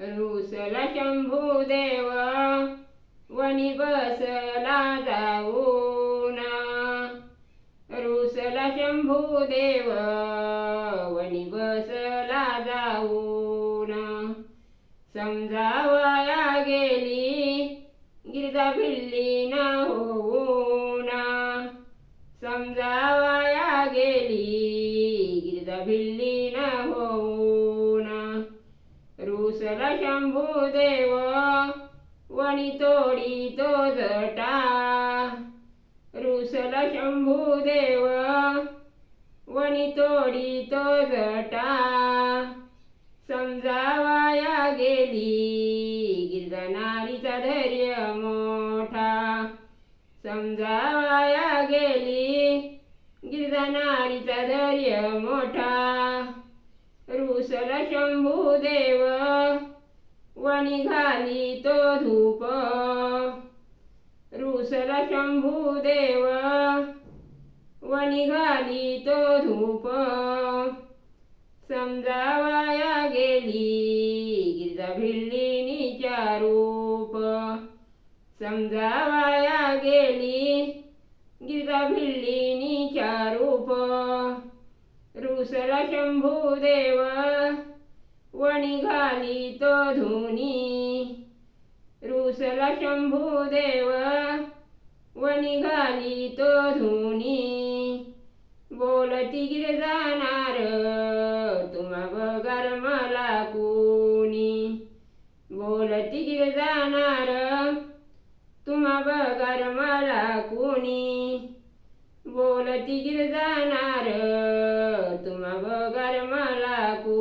रुसला शंभूदेव वनी बसला जाऊन. रुसला शंभूदेव वनी बसला जाऊन. समजावया गेली गिरजा भिल्ली ना होऊन. समजावया गेली गिरजा भिल्ली न होऊन रुसला शंभूदेव वणी तोडी तो जटा. रुसला शंभूदेव वणी तोडी तो जटा. समजावाया गेली गिरजनारीचा धैर्य मोठा. समजावाया गेली गिरजनारीचा धैर्य मोठा. रुसला शंभूदेव वणी घाली तो धूप। रुसला शंभूदेव वणी घाली तो धूप। समजावाया गेली गिरजा भिल्लिनीच्या रूप समजावाया गेली गिरजा भिल्लिनीच्या रूप रुसला शंभूदेव वणी घाली तो धुनी. रुसला शंभूदेव वणी घाली तो धुनी. बोलती गिर जाणार तुम्हा बगर मला कोणी. बोलती गिर जाणार तुम्हा बगर मला कोणी. बोलती गिर जाणार నాకు